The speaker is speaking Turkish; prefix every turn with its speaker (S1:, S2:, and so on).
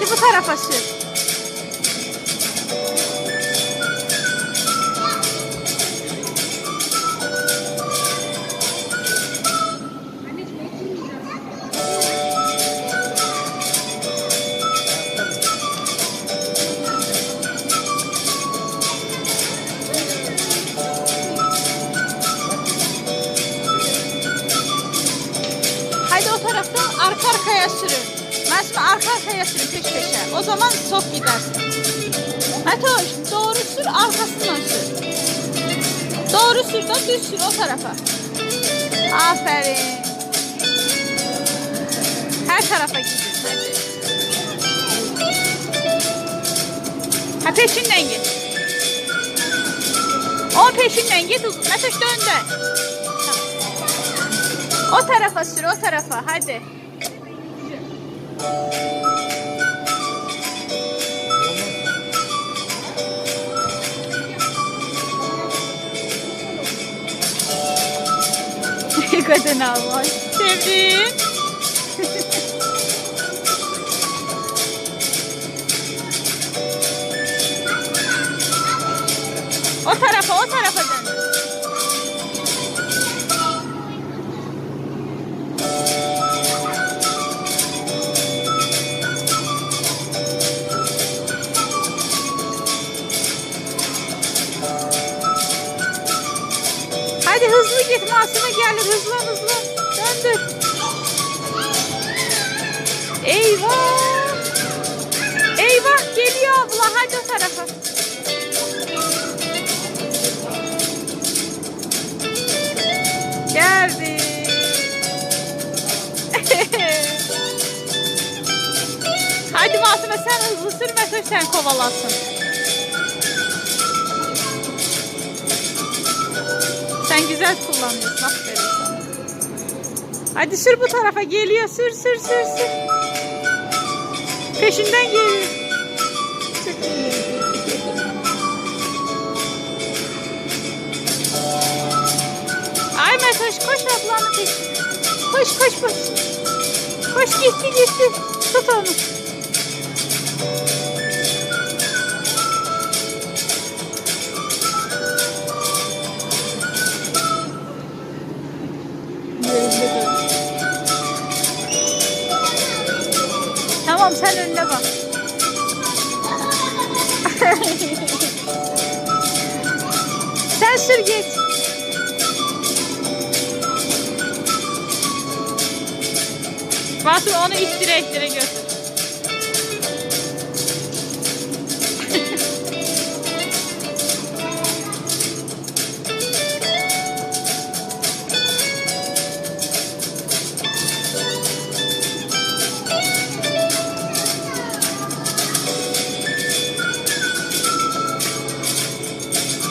S1: Hadi bu tarafa sür. Haydi o tarafta arka arkaya sürün. Şimdi arka arkaya sürün peş peşe. O zaman sok gidersin. Metoş doğru sür arkasından sür. Doğru sür da düz sür o tarafa. Aferin. Her tarafa gidin hadi. Ha peşinden git. O peşinden git uzun. Metoş dön dön. O tarafa sür o tarafa hadi. Kadın almış. Sevdim. o tarafa o tarafa hızlı git Masum'a gelir hızlı hızlı. Döndür. Eyvah. Eyvah geliyor abla hadi o tarafa. Geldi. hadi Masum'a sen hızlı sürme sen kovalasın. Sen güzel kullanıyorsun. Aferin sana. Hadi sür bu tarafa. Geliyor. Sür sür sür sür. Peşinden geliyor. Sür. Ay Metoş koş ablanın peşine. Koş koş koş. Koş gitti gitti. Tut onu. Tamam sen önüne bak. sen sür git. Basın onu iç direklere götür.